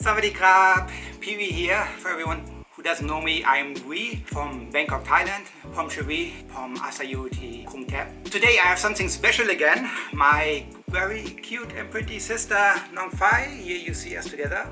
Sawadee krab, Pee here. For everyone who doesn't know me, I'm V from Bangkok, Thailand. from Chevi, from Asayu Thi Kung Thep. Today I have something special again. My very cute and pretty sister Nong Phai, here you see us together.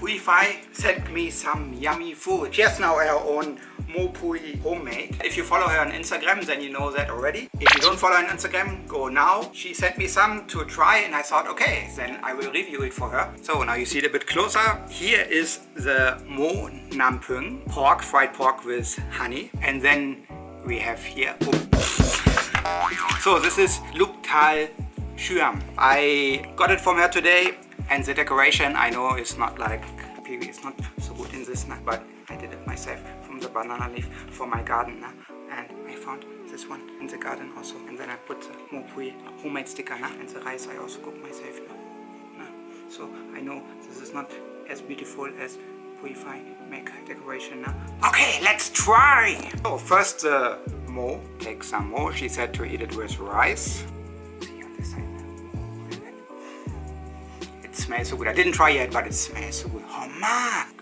Hui Phai sent me some yummy food. She has now her own Mo Pui homemade. If you follow her on Instagram, then you know that already. If you don't follow her on Instagram, go now. She sent me some to try and I thought, okay, then I will review it for her. So now you see it a bit closer. Here is the Mo Nam Pung, pork, fried pork with honey. And then we have here, oh. so this is Luk Tal Shuam. I got it from her today and the decoration I know is not like is not so good in this but I did it myself from the banana leaf for my garden and I found this one in the garden also and then I put the Mopui homemade sticker and the rice I also cooked myself so I know this is not as beautiful as Puify make decoration now. Okay, let's try! So first the mo, take some mo. She said to eat it with rice. It smells so good. I didn't try yet, but it smells so good. Oh man!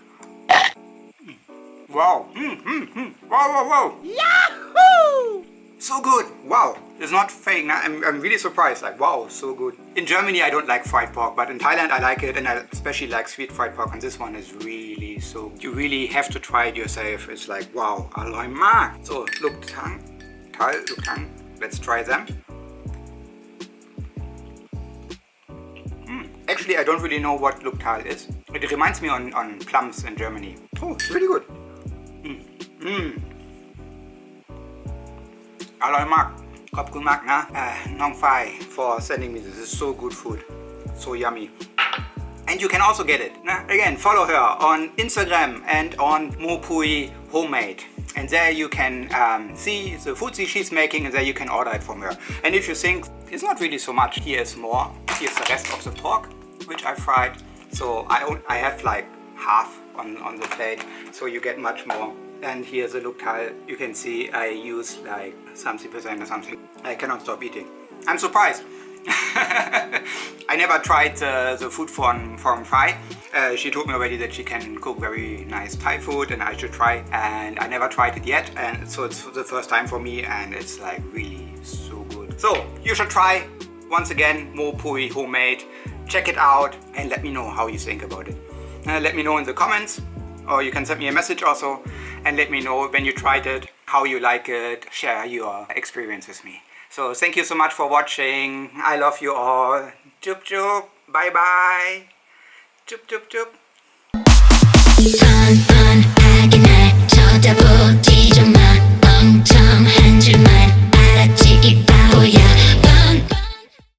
Wow. Mm, mm, mm. Wow, wow, wow. Yahoo! So good. Wow. It's not fake. I'm, I'm really surprised. Like, wow, so good. In Germany, I don't like fried pork, but in Thailand, I like it, and I especially like sweet fried pork. And this one is really so. You really have to try it yourself. It's like, wow, alloy. So, look, tang, Thai, look, tang. Let's try them. Hmm. Actually, I don't really know what Luktal is. It reminds me on, on plums in Germany. Oh, it's really good. Mm. Mm. อร่อยมาก ขอบคุณมากนะเอ่อน้องฝ้าย for sending me this is so good food so yummy and you can also get it นะ again follow her on Instagram and on Mopui Homemade and there you can um, see the food that she's making and there you can order it from her and if you think it's not really so much here is more here's the rest of the pork which I fried so I, on- I have like half on, on the plate so you get much more and here's a look tile you can see I use like 30% or something I cannot stop eating I'm surprised I never tried uh, the food from from Fai. Uh, she told me already that she can cook very nice Thai food, and I should try. And I never tried it yet, and so it's the first time for me, and it's like really so good. So you should try once again Mo Pui homemade. Check it out and let me know how you think about it. Uh, let me know in the comments or you can send me a message also and let me know when you tried it, how you like it, share your experience with me. So thank you so much for watching. I love you all. Chup chup. Bye bye. Chup chup chup.